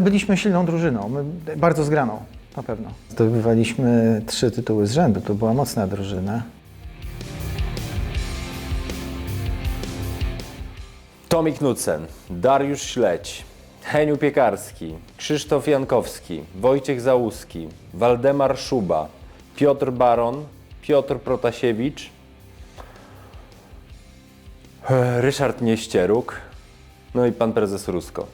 Byliśmy silną drużyną, bardzo zgraną, na pewno. Zdobywaliśmy trzy tytuły z rzędu, to była mocna drużyna. Tomi Knudsen, Dariusz Śledź, Heniu Piekarski, Krzysztof Jankowski, Wojciech Załuski, Waldemar Szuba, Piotr Baron, Piotr Protasiewicz, e, Ryszard Nieścieruk, no i pan prezes Rusko.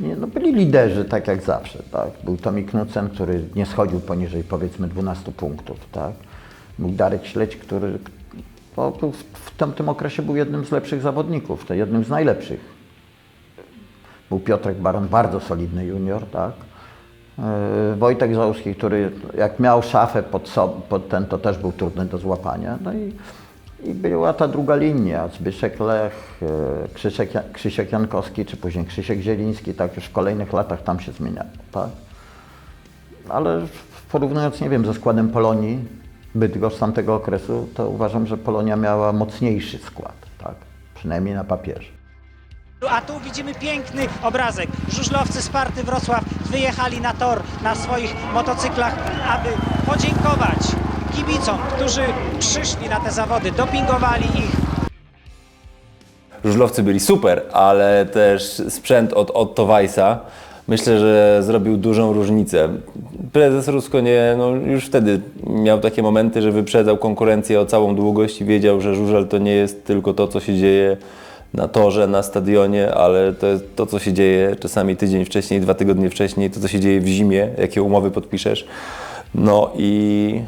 Nie, no byli liderzy, tak jak zawsze, tak. Był Tomi Knudsen, który nie schodził poniżej powiedzmy 12 punktów, tak. Był Darek Śledź, który no, w, tamtym okresie był jednym z lepszych zawodników, jednym z najlepszych. Był Piotrek Baron, bardzo solidny junior, tak. Yy, Wojtek Załuski, który jak miał szafę pod, sob- pod ten, to też był trudny do złapania. No i, i była ta druga linia, Zbyszek Lech, yy, Krzysiek, Krzysiek Jankowski, czy później Krzysiek Zieliński, tak już w kolejnych latach tam się zmieniało, tak. Ale porównując, nie wiem, ze składem Polonii, Bydgoszcz z tamtego okresu, to uważam, że Polonia miała mocniejszy skład, tak, przynajmniej na papierze. A tu widzimy piękny obrazek. Żużlowcy Sparty Wrocław wyjechali na tor na swoich motocyklach, aby podziękować kibicom, którzy przyszli na te zawody, dopingowali ich, Żużlowcy byli super, ale też sprzęt od Otto Weissa myślę, że zrobił dużą różnicę. Prezes Rusko nie, no już wtedy miał takie momenty, że wyprzedzał konkurencję o całą długość i wiedział, że żużel to nie jest tylko to, co się dzieje na torze, na stadionie, ale to jest to, co się dzieje czasami tydzień wcześniej, dwa tygodnie wcześniej, to, co się dzieje w zimie, jakie umowy podpiszesz. No i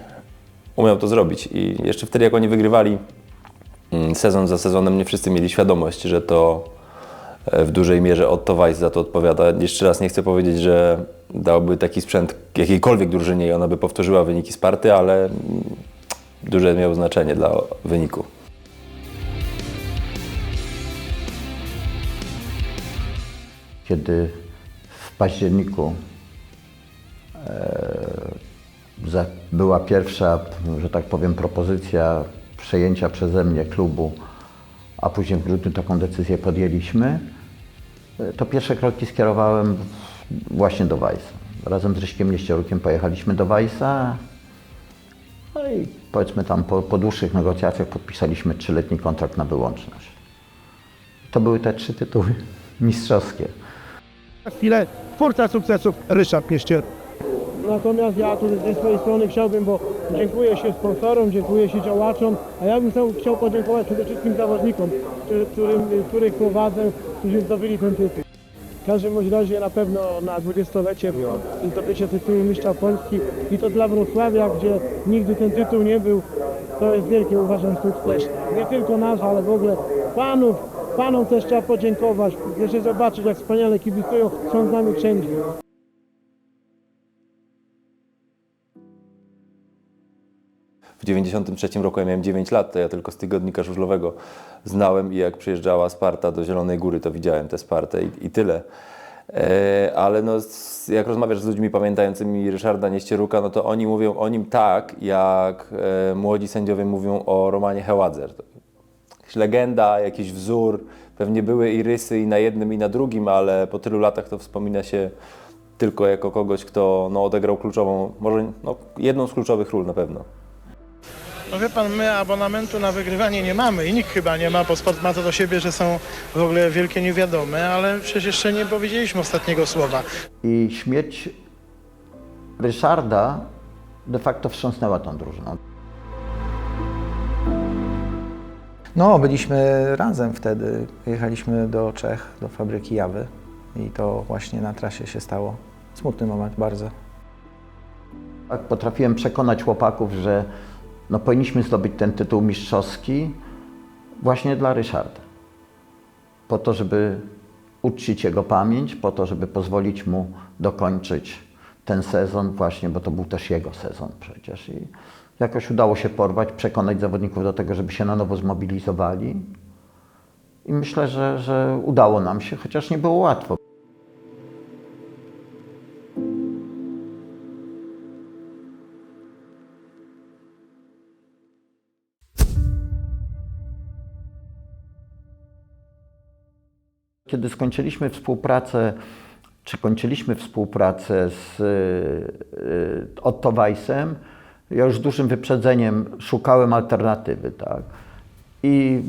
umiał to zrobić. I jeszcze wtedy, jak oni wygrywali Mm, sezon za sezonem nie wszyscy mieli świadomość, że to e, w dużej mierze Otto Weiss za to odpowiada. Jeszcze raz nie chcę powiedzieć, że dałby taki sprzęt jakiejkolwiek drużynie i ona by powtórzyła wyniki Sparty, ale mm, duże miało znaczenie dla wyniku. kiedy w październiku e, była pierwsza, że tak powiem, propozycja przejęcia przeze mnie klubu, a później w grudniu taką decyzję podjęliśmy, to pierwsze kroki skierowałem właśnie do Wajsa. Razem z Ryśkiem Nieściorukiem pojechaliśmy do Wajsa, no i powiedzmy tam po, po dłuższych negocjacjach podpisaliśmy trzyletni kontrakt na wyłączność. To były te trzy tytuły mistrzowskie. Na chwilę twórca sukcesów Ryszard Mieścier. Natomiast ja tu ze swojej strony chciałbym, bo dziękuję się sponsorom, dziękuję się działaczom, a ja bym chciał, chciał podziękować przede wszystkim zawodnikom, który- którym, których prowadzę, którzy zdobyli ten tytuł. W każdym razie na pewno na dwudziestolecie zdobycie tytułu mistrza Polski i to dla Wrocławia, gdzie nigdy ten tytuł nie był, to jest wielkie uważam sukces. Nie tylko nasz, ale w ogóle panów, panom też trzeba podziękować. Jeszcze zobaczyć jak wspaniale kibicują, są z nami wszędzie. W 93 roku ja miałem 9 lat, to ja tylko z tygodnika żużlowego znałem i jak przyjeżdżała Sparta do Zielonej Góry, to widziałem tę Spartę i, i tyle. E, ale no, jak rozmawiasz z ludźmi pamiętającymi Ryszarda Nieścieruka, no to oni mówią o nim tak, jak e, młodzi sędziowie mówią o Romanie Heładzer. Legenda, jakiś wzór. Pewnie były i rysy i na jednym i na drugim, ale po tylu latach to wspomina się tylko jako kogoś, kto no, odegrał kluczową, może no, jedną z kluczowych ról na pewno. No wie pan, my abonamentu na wygrywanie nie mamy i nikt chyba nie ma, bo sport ma to do siebie, że są w ogóle wielkie niewiadome, ale przecież jeszcze nie powiedzieliśmy ostatniego słowa. I śmierć Ryszarda de facto wstrząsnęła tą drużyną. No, byliśmy razem wtedy. Jechaliśmy do Czech, do fabryki Jawy i to właśnie na trasie się stało. Smutny moment bardzo. Tak, potrafiłem przekonać chłopaków, że no, powinniśmy zdobyć ten tytuł mistrzowski właśnie dla Ryszarda. Po to, żeby uczcić jego pamięć, po to, żeby pozwolić mu dokończyć ten sezon właśnie, bo to był też jego sezon przecież. I jakoś udało się porwać, przekonać zawodników do tego, żeby się na nowo zmobilizowali. I myślę, że, że udało nam się, chociaż nie było łatwo. Kiedy skończyliśmy współpracę, czy kończyliśmy współpracę z y, Otto Weissem, ja już z dużym wyprzedzeniem szukałem alternatywy, tak. I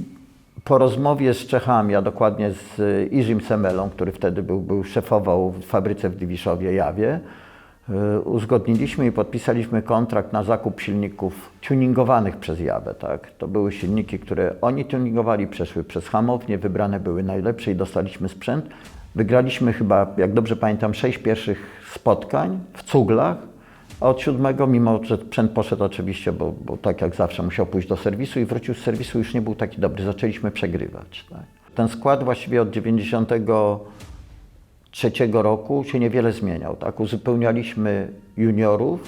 po rozmowie z Czechami, a dokładnie z Iżim Semelą, który wtedy był, był szefował w fabryce w Dywiszowie, Jawie, uzgodniliśmy i podpisaliśmy kontrakt na zakup silników tuningowanych przez Jawę. Tak? To były silniki, które oni tuningowali, przeszły przez hamownie, wybrane były najlepsze i dostaliśmy sprzęt. Wygraliśmy chyba, jak dobrze pamiętam, sześć pierwszych spotkań w cuglach, a od siódmego, mimo że sprzęt poszedł oczywiście, bo, bo tak jak zawsze musiał pójść do serwisu i wrócił z serwisu, już nie był taki dobry, zaczęliśmy przegrywać. Tak? Ten skład właściwie od 93 roku się niewiele zmieniał. Tak? Uzupełnialiśmy juniorów,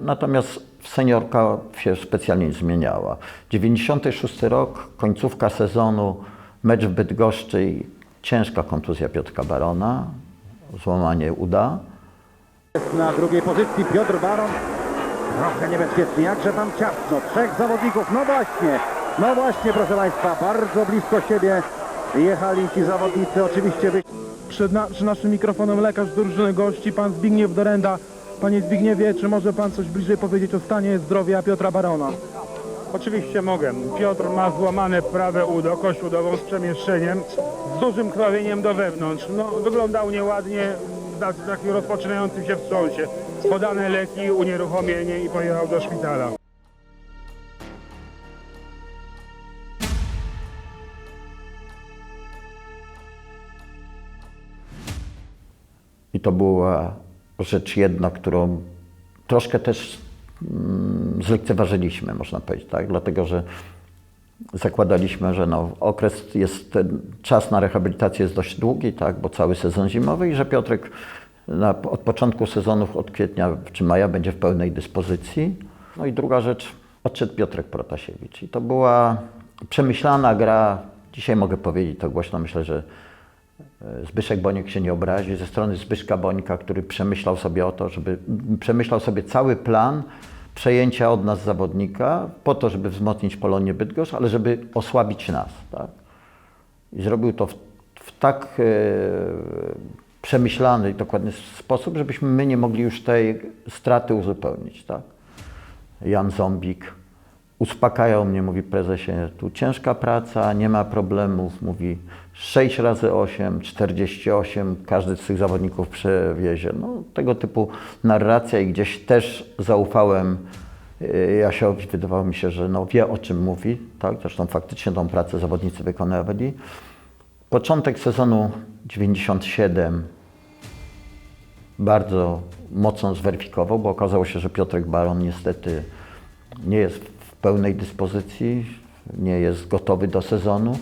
natomiast seniorka się specjalnie nie zmieniała. 96 rok, końcówka sezonu, mecz w Bydgoszczy i ciężka kontuzja Piotrka Barona, złamanie uda. Na drugiej pozycji Piotr Baron. Trochę niebezpiecznie, jakże tam ciasno. Trzech zawodników. No właśnie, no właśnie, proszę Państwa, bardzo blisko siebie jechali ci zawodnicy. Oczywiście wy... Przed, na, przed naszym mikrofonem lekarz drużyny gości, pan Zbigniew Dorenda. Panie Zbigniewie, czy może pan coś bliżej powiedzieć o stanie zdrowia Piotra Barona? Oczywiście mogę. Piotr ma złamane prawe udo, kość udową z przemieszczeniem, z dużym krwawieniem do wewnątrz. No, wyglądał nieładnie, takim rozpoczynającym się wstrząsie. Podane leki, unieruchomienie i pojechał do szpitala. To była rzecz jedna, którą troszkę też mm, zlekceważyliśmy, można powiedzieć, tak? Dlatego, że zakładaliśmy, że no, okres jest, ten czas na rehabilitację jest dość długi, tak? Bo cały sezon zimowy i że Piotrek na, od początku sezonów, od kwietnia czy maja będzie w pełnej dyspozycji. No i druga rzecz, odszedł Piotrek Protasiewicz. I to była przemyślana gra, dzisiaj mogę powiedzieć to głośno, myślę, że Zbyszek Boniek się nie obrazi, ze strony Zbyszka Bońka, który przemyślał sobie o to, żeby przemyślał sobie cały plan przejęcia od nas zawodnika po to, żeby wzmocnić Polonię Bydgoszcz, ale żeby osłabić nas. Tak? I zrobił to w, w tak e, przemyślany i dokładny sposób, żebyśmy my nie mogli już tej straty uzupełnić. Tak? Jan Zombik uspokajał mnie, mówi prezesie, tu ciężka praca, nie ma problemów, mówi 6 razy 8, 48, każdy z tych zawodników przewiezie. No, tego typu narracja i gdzieś też zaufałem y, Jasiowi, wydawało mi się, że no, wie o czym mówi, tak? zresztą faktycznie tą pracę zawodnicy wykonywali. Początek sezonu 97 bardzo mocno zweryfikował, bo okazało się, że Piotrek Baron niestety nie jest w pełnej dyspozycji, nie jest gotowy do sezonu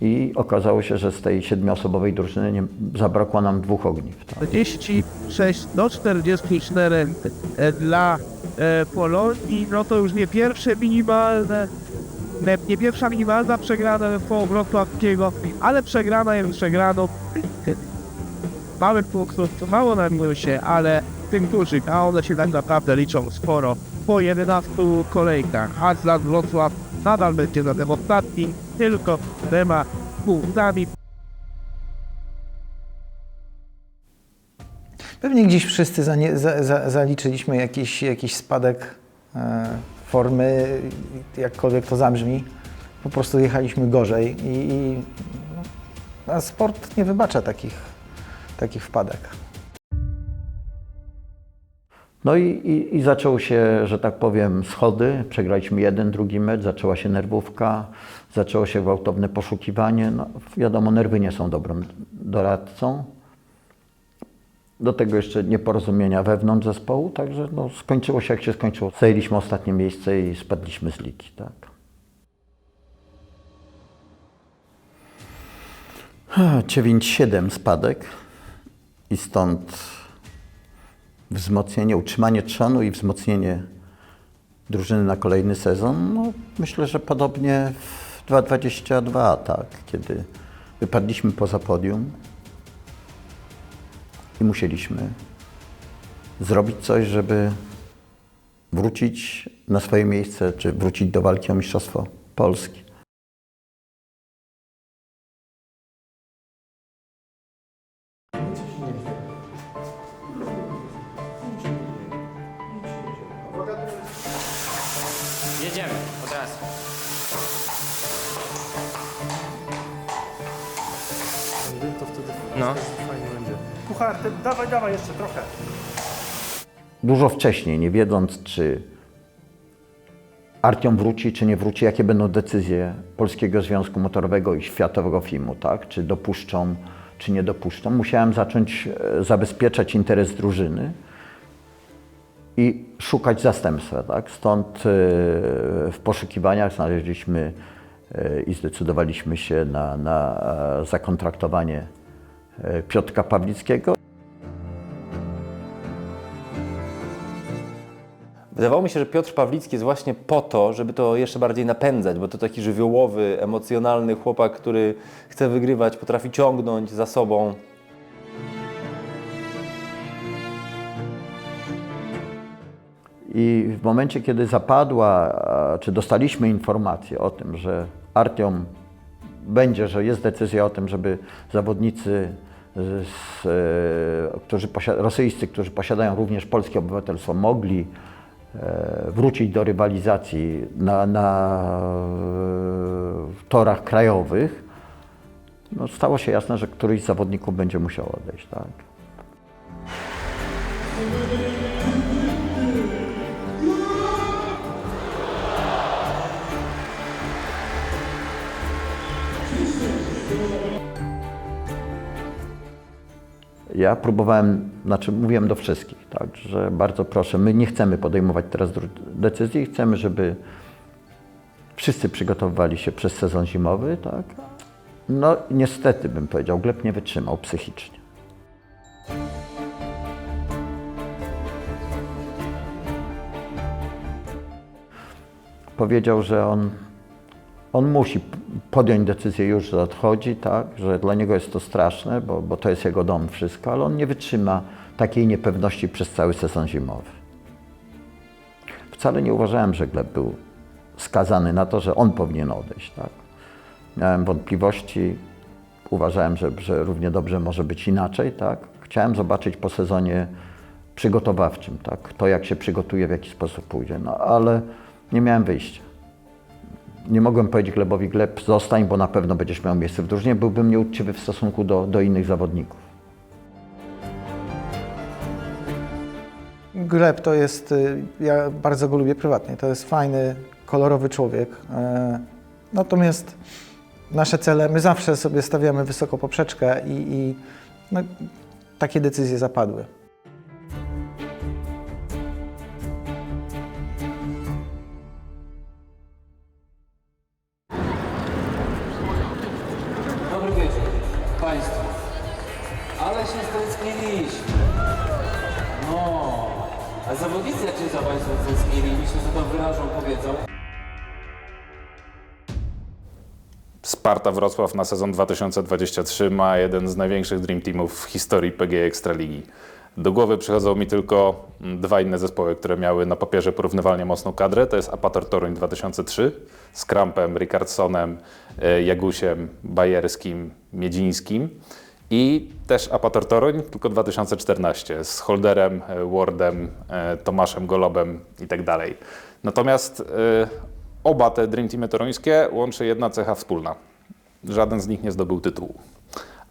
i okazało się, że z tej siedmioosobowej drużyny nie, zabrakło nam dwóch ogniw. Tak? 46 do 44 e, dla e, Polonii, no to już nie pierwsze minimalne, nie, pierwsza minimalna przegrana po Wrocławskiego, ale przegrana jest przegraną. Mały punktów, mało nam się, ale tym dużych, a one się tak naprawdę liczą sporo. Po 11 kolejkach, dla Wrocław nadal będzie na ostatnim, tylko dwoma punktami Pewnie gdzieś wszyscy zanie, za, za, zaliczyliśmy jakiś, jakiś spadek e, formy, jakkolwiek to zabrzmi. Po prostu jechaliśmy gorzej i, i no, sport nie wybacza takich, takich wpadek. No i, i, i zaczęły się, że tak powiem, schody. Przegraliśmy jeden, drugi mecz, zaczęła się nerwówka, zaczęło się gwałtowne poszukiwanie. No, wiadomo, nerwy nie są dobrym doradcą. Do tego jeszcze nieporozumienia wewnątrz zespołu, także no, skończyło się jak się skończyło. Zajęliśmy ostatnie miejsce i spadliśmy z ligi. Tak. 9-7 spadek i stąd wzmocnienie, utrzymanie trzonu i wzmocnienie drużyny na kolejny sezon. No, myślę, że podobnie w 2022, tak, kiedy wypadliśmy poza podium i musieliśmy zrobić coś, żeby wrócić na swoje miejsce, czy wrócić do walki o Mistrzostwo Polski. Dawaj, dawaj jeszcze trochę. Dużo wcześniej, nie wiedząc, czy Artiom wróci, czy nie wróci, jakie będą decyzje Polskiego Związku Motorowego i Światowego Filmu, tak? Czy dopuszczą, czy nie dopuszczą. Musiałem zacząć e, zabezpieczać interes drużyny i szukać zastępstwa, tak? Stąd e, w poszukiwaniach znaleźliśmy e, i zdecydowaliśmy się na, na zakontraktowanie Piotrka Pawlickiego. Wydawało mi się, że Piotr Pawlicki jest właśnie po to, żeby to jeszcze bardziej napędzać, bo to taki żywiołowy, emocjonalny chłopak, który chce wygrywać, potrafi ciągnąć za sobą. I w momencie, kiedy zapadła, czy dostaliśmy informację o tym, że Artiom będzie, że jest decyzja o tym, żeby zawodnicy, z, e, którzy rosyjscy, którzy posiadają również polskie obywatelstwo, mogli wrócić do rywalizacji na, na e, torach krajowych, no, stało się jasne, że któryś z zawodników będzie musiał odejść. Tak? Ja próbowałem, znaczy mówiłem do wszystkich, tak, że bardzo proszę, my nie chcemy podejmować teraz decyzji, chcemy, żeby wszyscy przygotowywali się przez sezon zimowy, tak. No niestety bym powiedział, Gleb nie wytrzymał psychicznie. Powiedział, że on on musi podjąć decyzję już, że odchodzi, tak, że dla niego jest to straszne, bo, bo to jest jego dom, wszystko, ale on nie wytrzyma takiej niepewności przez cały sezon zimowy. Wcale nie uważałem, że Gleb był skazany na to, że on powinien odejść. Tak. Miałem wątpliwości, uważałem, że, że równie dobrze może być inaczej. Tak. Chciałem zobaczyć po sezonie przygotowawczym, tak, to jak się przygotuje, w jaki sposób pójdzie, no ale nie miałem wyjścia. Nie mogłem powiedzieć Glebowi, Gleb, zostań, bo na pewno będziesz miał miejsce w drużynie. Byłbym nieuczciwy w stosunku do, do innych zawodników. Gleb to jest, y, ja bardzo go lubię prywatnie, to jest fajny, kolorowy człowiek. e, Natomiast nasze cele, my zawsze sobie stawiamy wysoko poprzeczkę i, i no, takie decyzje zapadły. Wyrażą, powiedzą. Sparta Wrocław na sezon 2023 ma jeden z największych Dream Teamów w historii PGA Ekstraligi. Do głowy przychodzą mi tylko mm, dwa inne zespoły, które miały na papierze porównywalnie mocną kadrę. To jest Apator Toruń 2003 z Krampem, Ricardsonem, e, Jagusiem, Bajerskim, Miedzińskim i też Apator Toruń, tylko 2014 z Holderem, e, Wardem, e, Tomaszem Golobem i tak. Natomiast e, oba te Dream Teamy toruńskie łączy jedna cecha wspólna. Żaden z nich nie zdobył tytułu.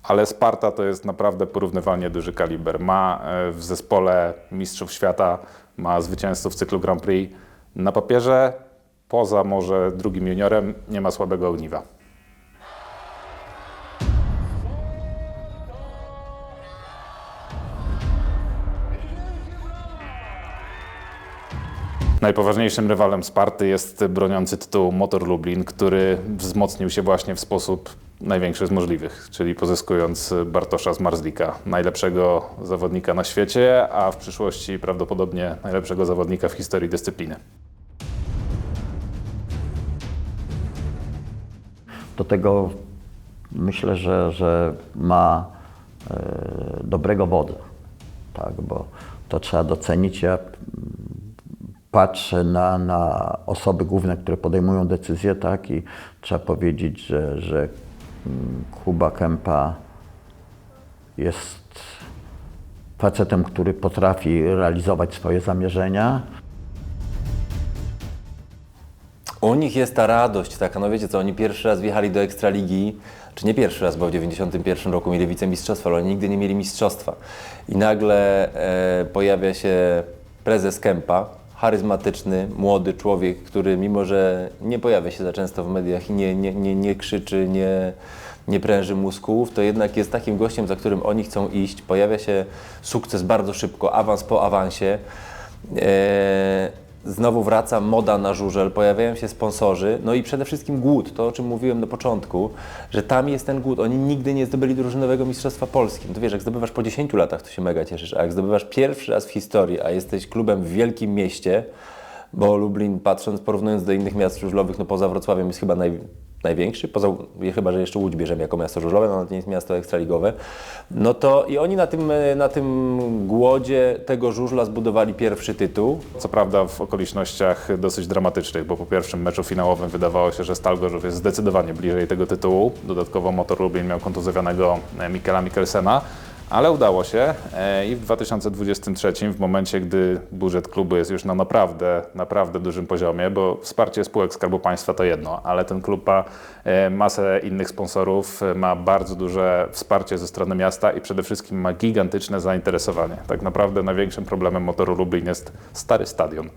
Ale Sparta to jest naprawdę porównywalnie duży kaliber. Ma e, w zespole mistrzów świata, ma zwycięzców cyklu Grand Prix. Na papierze, poza może drugim juniorem, nie ma słabego ogniwa. Najpoważniejszym rywalem Sparty jest broniący tytułu Motor Lublin, który wzmocnił się właśnie w sposób największy z możliwych, czyli pozyskując Bartosza z Marzlika, najlepszego zawodnika na świecie, a w przyszłości prawdopodobnie najlepszego zawodnika w historii dyscypliny. Do tego myślę, że, że ma e, dobrego wodza, tak, bo to trzeba docenić. Ja patrzę na, na osoby główne, które podejmują decyzje, tak, i trzeba powiedzieć, że, że mm, Kuba Kępa jest facetem, który potrafi realizować swoje zamierzenia. U nich jest ta radość taka, no wiecie co, oni pierwszy raz wjechali do Ekstraligi, czy nie pierwszy raz, bo w 91 roku mieli wicemistrzostwo, ale oni nigdy nie mieli mistrzostwa. I nagle e, pojawia się prezes Kępa, charyzmatyczny, młody człowiek, który mimo, że nie pojawia się za często w mediach i nie, nie, nie, nie krzyczy, nie, nie pręży mózgów, to jednak jest takim gościem, za którym oni chcą iść. Pojawia się sukces bardzo szybko, awans po awansie. E, znowu wraca moda na żużel, pojawiają się sponsorzy, no i przede wszystkim głód, to o czym mówiłem na początku, że tam jest ten głód. Oni nigdy nie zdobyli drużynowego mistrzostwa Polski. No to wiesz, jak zdobywasz po 10 latach, to się mega cieszysz, a jak zdobywasz pierwszy raz w historii, a jesteś klubem w wielkim mieście, bo Lublin, patrząc, porównując do innych miast żużlowych, no poza Wrocławiem jest chyba naj, największy, poza, chyba, że jeszcze Łódź bierzemy jako miasto żużlowe, no to nie jest miasto ekstraligowe, no to i oni na tym, e, na tym głodzie tego żużla zbudowali pierwszy tytuł. Co prawda w okolicznościach dosyć dramatycznych, bo po pierwszym meczu finałowym wydawało się, że Stal Gorzów jest zdecydowanie bliżej tego tytułu. Dodatkowo Motor Lublin miał kontuzjowanego e, Mikela Mikkelsena, ale udało się e, i w 2023, w momencie, gdy budżet klubu jest już na naprawdę, naprawdę dużym poziomie, bo wsparcie spółek Skarbu Państwa to jedno, ale ten klub ma e, masę innych sponsorów, e, ma bardzo duże wsparcie ze strony miasta i przede wszystkim ma gigantyczne zainteresowanie. Tak naprawdę największym problemem Motoru Lublin jest stary stadion.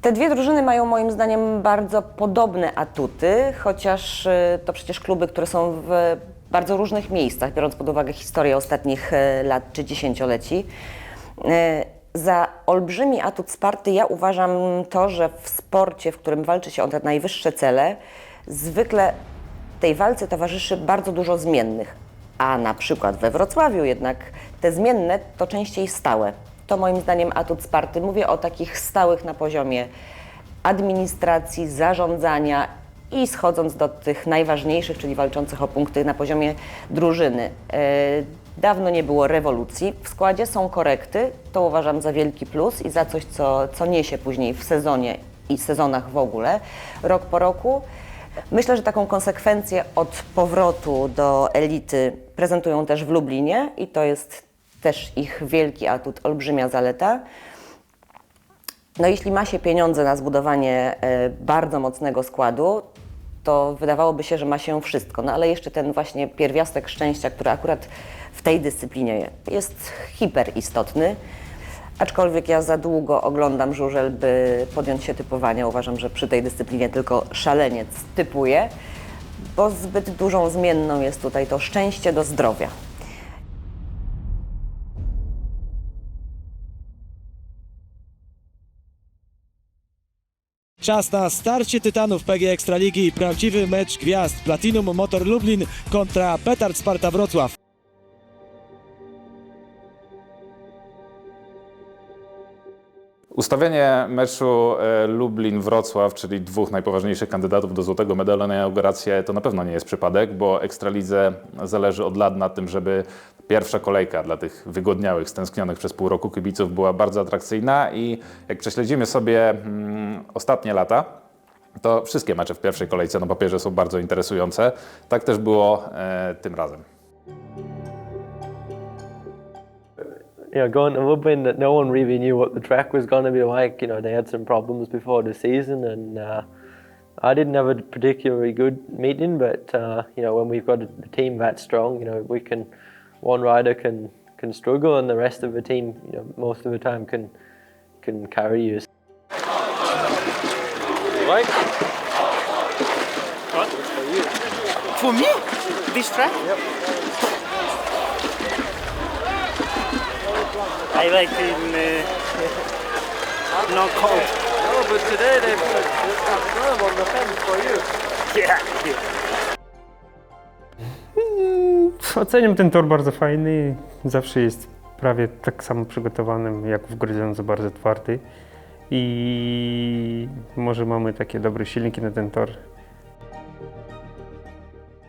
Te dwie drużyny mają moim zdaniem bardzo podobne atuty, chociaż y, to przecież kluby, które są w bardzo różnych miejscach, biorąc pod uwagę historię ostatnich y, lat czy dziesięcioleci. Y, Za olbrzymi atut Sparty ja uważam to, że w sporcie, w którym walczy się o te najwyższe cele, zwykle tej walce towarzyszy bardzo dużo zmiennych. A na przykład we Wrocławiu jednak te zmienne to częściej stałe. To moim zdaniem atut Sparty. Mówię o takich stałych na poziomie administracji, zarządzania i schodząc do tych najważniejszych, czyli walczących o punkty na poziomie drużyny. E, Dawno nie było rewolucji. W składzie są korekty, to uważam za wielki plus i za coś, co, co niesie później w sezonie i sezonach w ogóle, rok po roku. Myślę, że taką konsekwencję od powrotu do elity prezentują też w Lublinie i to jest też ich wielki atut, olbrzymia zaleta. No jeśli ma się pieniądze na zbudowanie e, bardzo mocnego składu, to wydawałoby się, że ma się wszystko. No ale jeszcze ten właśnie pierwiastek szczęścia, który akurat w tej dyscyplinie jest hiperistotny. Aczkolwiek ja za długo oglądam żużel, by podjąć się typowania. Uważam, że przy tej dyscyplinie tylko szaleniec typuje, bo zbyt dużą zmienną jest tutaj to szczęście do zdrowia. Czas na starcie Tytanów PG Ekstraligi i prawdziwy mecz gwiazd Platinum Motor Lublin kontra Petard Sparta Wrocław. Ustawienie meczu e, Lublin-Wrocław, czyli dwóch najpoważniejszych kandydatów do złotego medalu na inaugurację, to na pewno nie jest przypadek, bo Ekstralidze zależy od lat na tym, żeby pierwsza kolejka dla tych wygodniałych, stęsknionych przez pół roku kibiców była bardzo atrakcyjna i jak prześledzimy sobie mm, ostatnie lata, to wszystkie mecze w pierwszej kolejce na papierze są bardzo interesujące. Tak też było e, tym razem. you know, going to Lublin that no one really knew what the track was going to be like. You know, they had some problems before the season, and uh, I didn't have a particularly good meeting. But uh, you know, when we've got a team that strong, you know, we can one rider can can struggle, and the rest of the team, you know, most of the time can can carry you. Right? What? For me? This track? Yep. I like in uh, no cold. No, but today they put a on the fence for you. Yeah. Oceniam ten tor bardzo fajny. Zawsze jest prawie tak samo przygotowanym jak w Grudziądzu, bardzo twardy. I może mamy takie dobre silniki na ten tor.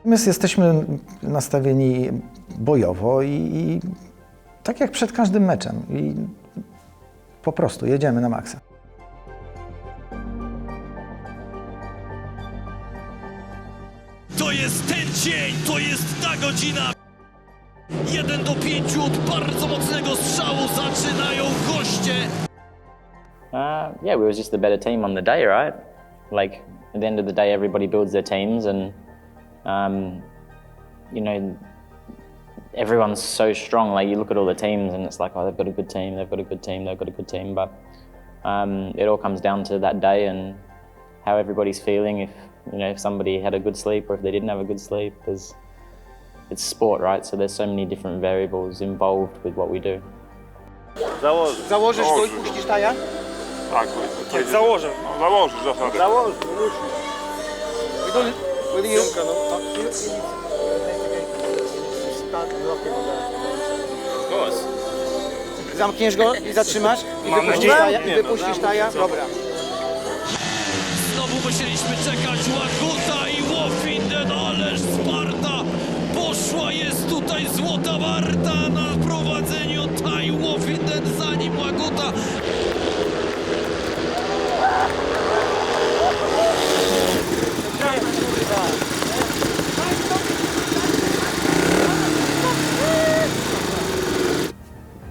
My jesteśmy nastawieni bojowo i, i tak jak przed każdym meczem. I po prostu jedziemy na maksa. Jest ten dzień, to jest ta godzina. 1 do 5 od bardzo mocnego strzału zaczynają goście. Uh, yeah, we was just the better team on the day, right? Like at the end of the day, everybody builds their teams, and um, you know, everyone's so strong. Like you look at all the teams, and it's like, oh, they've got a good team, they've got a good team, they've got a good team. But um, it all comes down to that day and how everybody's feeling. If you know, if somebody had a good sleep or if they didn't have a good sleep, there's it's sport, right? So there's so many different variables involved with what we do. Założysz. Założysz go i puścisz taja? Tak, tak założę. No, założysz zasadę. Założysz. Will you... Zamkniesz go i zatrzymasz i wypuścisz taja, i Nie, no, wypuścisz taja? Dobra. Czekać Łaguta i Wofinden, ależ Sparta poszła, jest tutaj złota warta na prowadzeniu Tai Wofinden, zanim Łaguta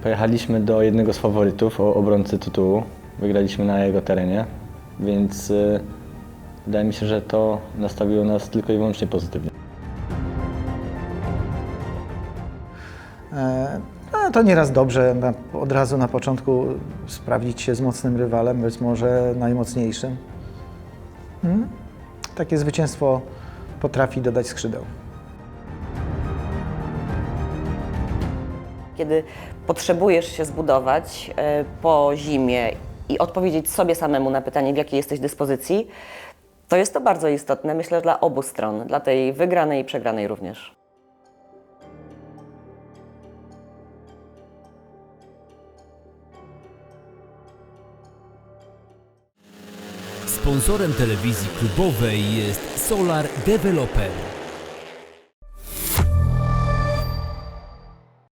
Pojechaliśmy do jednego z faworytów, obrońcy tytułu. Wygraliśmy na jego terenie, więc y, wydaje mi się, że to nastawiło nas tylko i wyłącznie pozytywnie. E, No, to nieraz dobrze na, od razu na początku sprawdzić się z mocnym rywalem, być może najmocniejszym. Hmm? Takie zwycięstwo potrafi dodać skrzydeł. Kiedy potrzebujesz się zbudować e, po zimie i odpowiedzieć sobie samemu na pytanie, w jakiej jesteś dyspozycji, to jest to bardzo istotne, myślę, dla obu stron, dla tej wygranej i przegranej również. Sponsorem telewizji klubowej jest Solar Developer.